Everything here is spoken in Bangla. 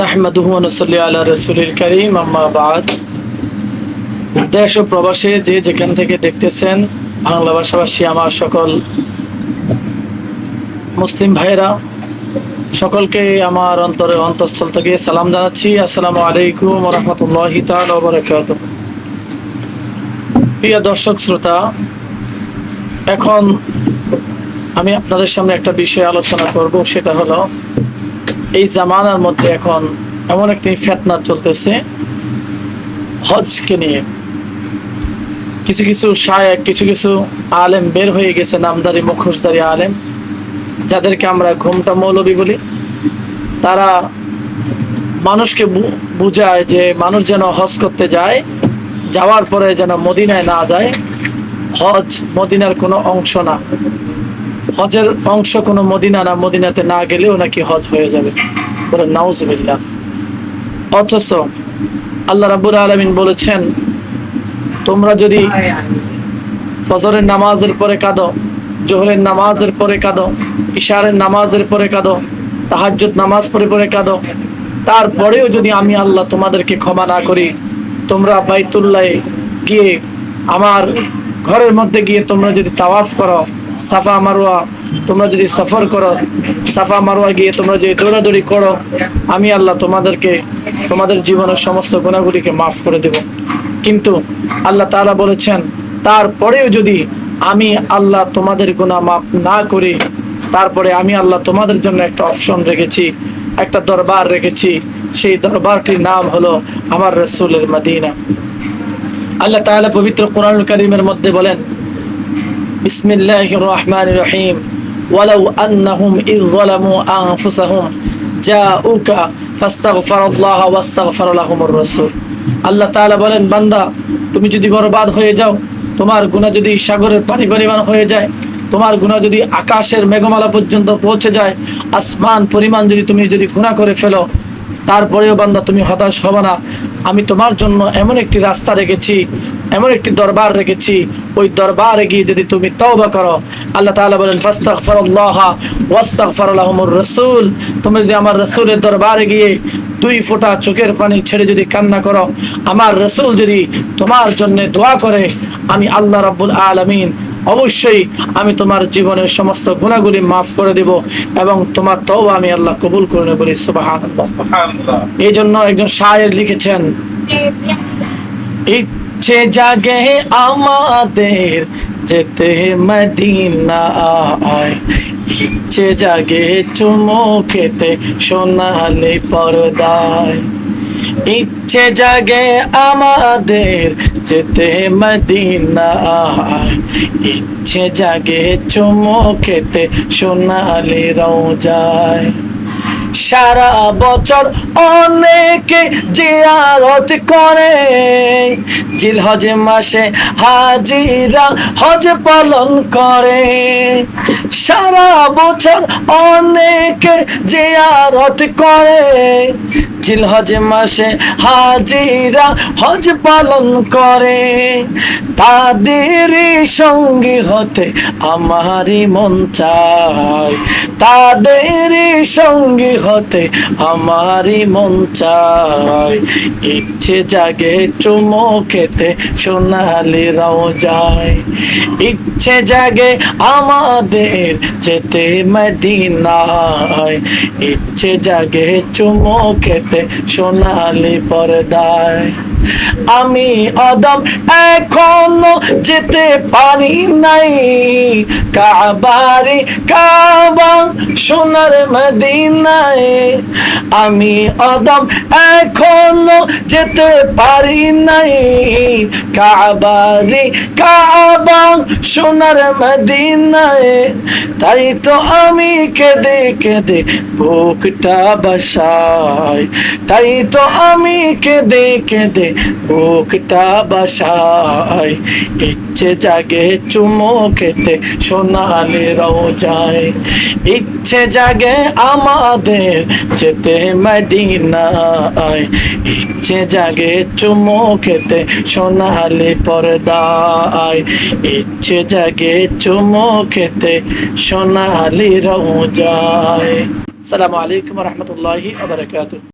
নাহমাদুহু ওয়া নুসাল্লি আলা রাসূলিল কারীম, আম্মা বাদ। দেশ ও প্রবাসে যে যেখান থেকে দেখতেছেন বাংলা ভাষাভাষী, আমার সকল মুসলিম ভাইরা সকলকে আমার অন্তরে অন্তঃস্থল থেকে সালাম জানাচ্ছি। আসসালামু আলাইকুম রাহমাতুল্লাহি তাআলা প্রিয় দর্শক, শ্রোতা, এখন আমি আপনাদের সামনে একটা বিষয় আলোচনা করব, সেটা হলো এই জামানার মধ্যে এখন এমন একটি ফেতনা চলতেছে হজকে নিয়ে। কিছু কিছু শায়েক, কিছু কিছু আলেম বের হয়ে গেছে, নামদারি মুখোশদারি আলেম, যাদেরকে আমরা ঘুমটা মৌলবী বলি। তারা মানুষকে বুঝায় যে মানুষ যেন হজ করতে যায়, যাওয়ার পরে যেন মদিনায় না যায়। হজ মদিনার কোনো অংশ না। হজের অংশ কোনো মদিনা না, মদিনাতে না গেলেও নাকি হজ হয়ে যাবে। বলে নাউজবিল্লা অথচ আল্লাহ রাব্বুল আলমিন বলেছেন, তোমরা যদি ফজরের নামাজের পরে কাঁদো, জোহরের নামাজের পরে কাঁদো, ইশারের নামাজের পরে কাঁদো, তাহাজ্জুদ নামাজ পড়ে পরে কাঁদো, তারপরেও যদি আমি আল্লাহ তোমাদেরকে ক্ষমা না করি, তোমরা বাইতুল্লাহ গিয়ে আমার ঘরের মধ্যে গিয়ে তোমরা যদি তাওয়াফ করো সাফা মারোয়া, তোমরা যদি সফর করো, সাফা মারোয়া গিয়ে তোমরা যদি দৌড়াদৌড়ি করো, আমি আল্লাহ তোমাদেরকে, তোমাদের জীবনের সমস্ত গুণাগুলিকে মাফ করে দেব। কিন্তু আল্লাহ তাআলা বলেছেন, তারপরেও যদি আমি আল্লাহ তোমাদের গুণা মাফ না করি, তারপরে আমি আল্লাহ তোমাদের জন্য একটা অপশন রেখেছি, একটা দরবার রেখেছি, সেই দরবারটির নাম হলো আমার রসুলের মদিনা। আল্লাহ তাআলা পবিত্র কোরআনুল কারীমের মধ্যে বলেন বিসমিল্লাহির রহমানির রহিম ওয়ালাউ আন্নাহুম ইয যালামু আনফুসাহুম জাউকা ফাস্তাগফিরুল্লাহ ওয়াস্তাগফার লাহুমুর রাসূল আল্লাহ তাআলা বলেন, বান্দা, তুমি যদি বরবাদ হয়ে যাও, তোমার গুনাহ যদি সাগরের পানি পরিমাণ হয়ে যায়, তোমার গুনাহ যদি আকাশের মেঘমালা পর্যন্ত পৌঁছে যায়, আসমান পরিমাণ যদি তুমি যদি গুনাহ করে ফেলো, তারপরেও বান্দা তুমি হতাশ হবে না। আমি তোমার জন্য এমন একটি রাস্তা রেখেছি এমন একটি দরবার রেখেছি ওই দরবারে গিয়ে যদি তুমি তওবা করো আল্লাহ তাআলা বলেন ফাস্তাগফিরুল্লাহ ওয়াস্তাগফির লাহুমুর রাসূল। তুমি যদি আমার রাসূলের দরবারে গিয়ে দুই ফোঁটা চোখের পানি ছেড়ে যদি কান্না করো আমার রাসূল যদি তোমার জন্য দোয়া করে আমি আল্লাহ রাব্বুল আলামিন অবশ্যই আমি তোমার জীবনের সমস্ত গুণাগুলি মাফ করে দেব এবং তোমার তওবা আমি আল্লাহ কবুল করে নেব বলি সুবহানাল্লাহ। এই জন্য একজন শায়ের লিখেছেন ইচ্ছে জাগে আমাদের, যেতে মদিনায় ইচ্ছে জাগে চুমো খেতে সোনালি পর্দায়। ইচ্ছে জাগে আমাদের, যেতে মদিনায় ইচ্ছে জাগে চুমো খেতে সোনালি রোজায় সারা বছর অনেকে জিয়ারত করে। জিলহজ মাসে হাজিরা হজ পালন করে। সারা বছর অনেকে জিয়ারত করে। জিলহজ মাসে হাজিরা হজ পালন করে। তাদেরই সঙ্গী হতে আমারই মন চায়। তাদেরই সঙ্গী হতে আমারই মন চায়। ইচ্ছে জাগে চুমো খেতে সোনালি রাও যায়। ইচ্ছে জাগে আমাদের যেতে মদিনায়। ইচ্ছে জাগে চুমো খেতে সোনালি পর্দায়। আমি অদম এখনও যেতে পারি নাই। কাবারি কাবা সোনার মদিনায়। আমি অদম এখনও যেতে পারি নাই। কাবারি কাবা সোনার মদিনায়। তাই তো আমি কেঁদে কেঁদে বুকটা বাসায়। তাই তো আমি কেঁদে কেঁদে বুকটা বাসায়। ইচ্ছে জাগে চুমো খেতে সোনালি রোজায়। ইচ্ছে জাগে আমাদের যেতে মদিনায়। ইচ্ছে জাগে চুমো খেতে সোনালি পর্দায়। ইচ্ছে জাগে চুমো খেতে সোনালি রোজায় সালামু আলাইকুম রহমতুল্লাহি আবরকাত